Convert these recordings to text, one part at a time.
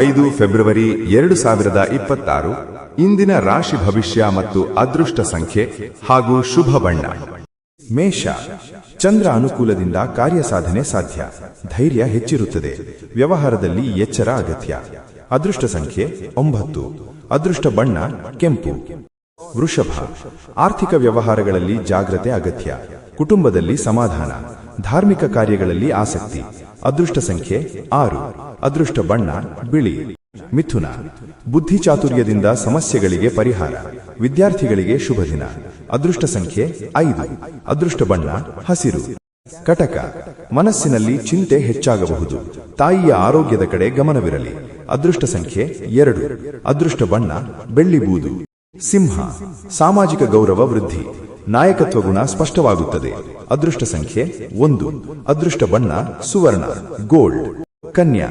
ಐದು ಫೆಬ್ರವರಿ ಎರಡು ಸಾವಿರದ ಇಪ್ಪತ್ತಾರು, ಇಂದಿನ ರಾಶಿ ಭವಿಷ್ಯ ಮತ್ತು ಅದೃಷ್ಟ ಸಂಖ್ಯೆ ಹಾಗೂ ಶುಭ ಬಣ್ಣ. ಮೇಷ, ಚಂದ್ರ ಅನುಕೂಲದಿಂದ ಕಾರ್ಯಸಾಧನೆ ಸಾಧ್ಯ. ಧೈರ್ಯ ಹೆಚ್ಚಿರುತ್ತದೆ. ವ್ಯವಹಾರದಲ್ಲಿ ಎಚ್ಚರ ಅಗತ್ಯ. ಅದೃಷ್ಟ ಸಂಖ್ಯೆ ಒಂಬತ್ತು. ಅದೃಷ್ಟ ಬಣ್ಣ ಕೆಂಪು. ವೃಷಭ, ಆರ್ಥಿಕ ವ್ಯವಹಾರಗಳಲ್ಲಿ ಜಾಗ್ರತೆ ಅಗತ್ಯ. ಕುಟುಂಬದಲ್ಲಿ ಸಮಾಧಾನ. ಧಾರ್ಮಿಕ ಕಾರ್ಯಗಳಲ್ಲಿ ಆಸಕ್ತಿ. ಅದೃಷ್ಟ ಸಂಖ್ಯೆ ಆರು. ಅದೃಷ್ಟ ಬಣ್ಣ, ಬಿಳಿ. ಮಿಥುನ. ಬುದ್ಧಿ ಚಾತುರ್ಯದಿಂದ ಸಮಸ್ಯೆಗಳಿಗೆ ಪರಿಹಾರ. ವಿದ್ಯಾರ್ಥಿಗಳಿಗೆ ಶುಭ ದಿನ. ಅದೃಷ್ಟ ಸಂಖ್ಯೆ ಐದು. ಅದೃಷ್ಟ ಬಣ್ಣ, ಹಸಿರು. ಕಟಕ. ಮನಸ್ಸಿನಲ್ಲಿ ಚಿಂತೆ ಹೆಚ್ಚಾಗಬಹುದು. ತಾಯಿಯ ಆರೋಗ್ಯದ ಕಡೆ ಗಮನವಿರಲಿ. ಅದೃಷ್ಟ ಸಂಖ್ಯೆ ಎರಡು. ಅದೃಷ್ಟ ಬಣ್ಣ, ಬೆಳ್ಳಿ ಬೂದು. ಸಿಂಹ. ಸಾಮಾಜಿಕ ಗೌರವ ವೃದ್ಧಿ. ನಾಯಕತ್ವ ಗುಣ ಸ್ಪಷ್ಟವಾಗುತ್ತದೆ. ಅದೃಷ್ಟ ಸಂಖ್ಯೆ ಒಂದು. ಅದೃಷ್ಟ ಬಣ್ಣ, ಸುವರ್ಣ, ಗೋಲ್ಡ್. ಕನ್ಯಾ,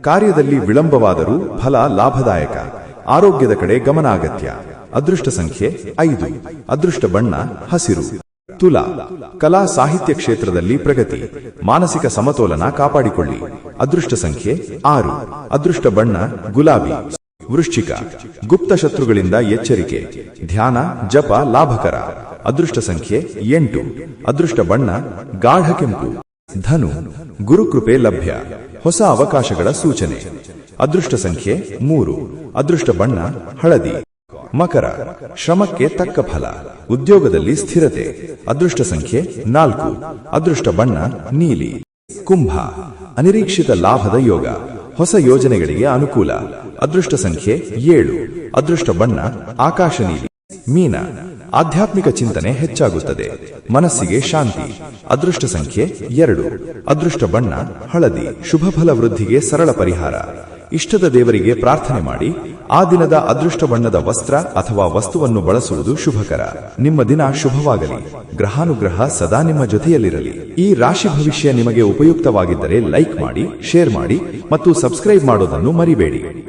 ಕಾರ್ಯದಲ್ಲಿ ವಿಳಂಬವಾದರೂ ಫಲ ಲಾಭದಾಯಕ. ಆರೋಗ್ಯದ ಕಡೆ ಗಮನ ಅಗತ್ಯ ಅದೃಷ್ಟ ಸಂಖ್ಯೆ ಐದು. ಅದೃಷ್ಟ ಬಣ್ಣ, ಹಸಿರು. ತುಲಾ, ಕಲಾ ಸಾಹಿತ್ಯ ಕ್ಷೇತ್ರದಲ್ಲಿ ಪ್ರಗತಿ. ಮಾನಸಿಕ ಸಮತೋಲನ ಕಾಪಾಡಿಕೊಳ್ಳಿ. ಅದೃಷ್ಟ ಸಂಖ್ಯೆ ಆರು. ಅದೃಷ್ಟ ಬಣ್ಣ, ಗುಲಾಬಿ. ವೃಶ್ಚಿಕ. ಗುಪ್ತ ಶತ್ರುಗಳಿಂದ ಎಚ್ಚರಿಕೆ. ಧ್ಯಾನ, ಜಪ, ಲಾಭಕರ. ಅದೃಷ್ಟ ಸಂಖ್ಯೆ ಎಂಟು. ಅದೃಷ್ಟ ಬಣ್ಣ, ಗಾಢ ಕೆಂಪು. ಧನು, ಗುರುಕೃಪೆ ಲಭ್ಯ. ಹೊಸ ಅವಕಾಶಗಳ ಸೂಚನೆ. ಅದೃಷ್ಟ ಸಂಖ್ಯೆ ಮೂರು. ಅದೃಷ್ಟ ಬಣ್ಣ, ಹಳದಿ. ಮಕರ, ಶ್ರಮಕ್ಕೆ ತಕ್ಕ ಫಲ. ಉದ್ಯೋಗದಲ್ಲಿ ಸ್ಥಿರತೆ. ಅದೃಷ್ಟ ಸಂಖ್ಯೆ ನಾಲ್ಕು. ಅದೃಷ್ಟ ಬಣ್ಣ, ನೀಲಿ. ಕುಂಭ, ಅನಿರೀಕ್ಷಿತ ಲಾಭದ ಯೋಗ. ಹೊಸ ಯೋಜನೆಗಳಿಗೆ ಅನುಕೂಲ. ಅದೃಷ್ಟ ಸಂಖ್ಯೆ ಏಳು. ಅದೃಷ್ಟ ಬಣ್ಣ, ಆಕಾಶ ನೀಲಿ. ಮೀನ ಆಧ್ಯಾತ್ಮಿಕ ಚಿಂತನೆ ಹೆಚ್ಚಾಗುತ್ತದೆ. ಮನಸ್ಸಿಗೆ ಶಾಂತಿ. ಅದೃಷ್ಟ ಸಂಖ್ಯೆ ಎರಡು. ಅದೃಷ್ಟ ಬಣ್ಣ, ಹಳದಿ, ಶುಭ ಫಲ ವೃದ್ಧಿಗೆ ಸರಳ ಪರಿಹಾರ. ಇಷ್ಟದ ದೇವರಿಗೆ ಪ್ರಾರ್ಥನೆ ಮಾಡಿ, ಆ ದಿನದ ಅದೃಷ್ಟ ಬಣ್ಣದ ವಸ್ತ್ರ ಅಥವಾ ವಸ್ತುವನ್ನು ಬಳಸುವುದು ಶುಭಕರ. ನಿಮ್ಮ ದಿನ ಶುಭವಾಗಲಿ. ಗ್ರಹಾನುಗ್ರಹ ಸದಾ ನಿಮ್ಮ ಜೊತೆಯಲ್ಲಿರಲಿ. ಈ ರಾಶಿ ಭವಿಷ್ಯ ನಿಮಗೆ ಉಪಯುಕ್ತವಾಗಿದ್ದರೆ ಲೈಕ್ ಮಾಡಿ, ಶೇರ್ ಮಾಡಿ ಮತ್ತು ಸಬ್ಸ್ಕ್ರೈಬ್ ಮಾಡೋದನ್ನು ಮರಿಬೇಡಿ.